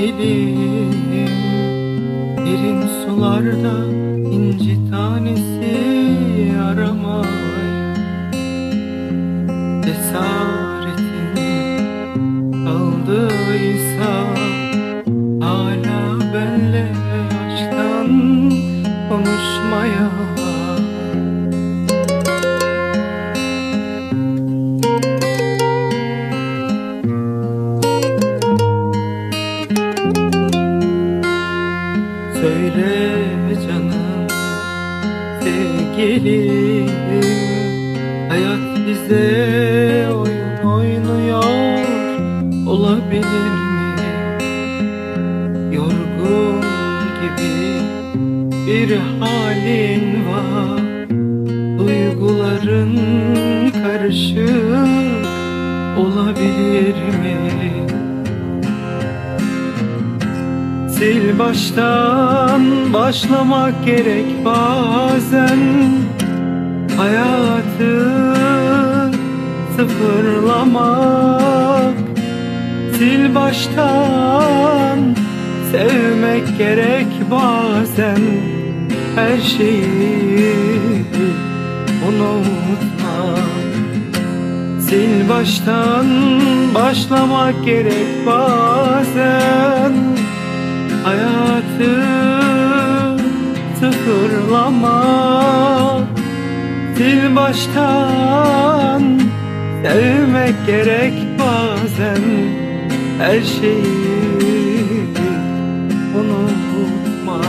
gibiyim Derin sularda inci tanesi aramaya Cesaretin kaldıysa Hala benle aşktan konuşmaya Söyle canım sevgilim Hayat bize oyun oynuyor olabilir mi? Yorgun gibi bir halin var Duyguların karışık olabilir mi? Sil baştan başlamak gerek bazen. Hayatı sıfırlamak. Sil baştan sevmek gerek bazen. Her şeyi unutma Sil baştan başlamak gerek bazen Hayatı sıfırlama. Sil baştan Sevmek gerek bazen. Her şeyi unutma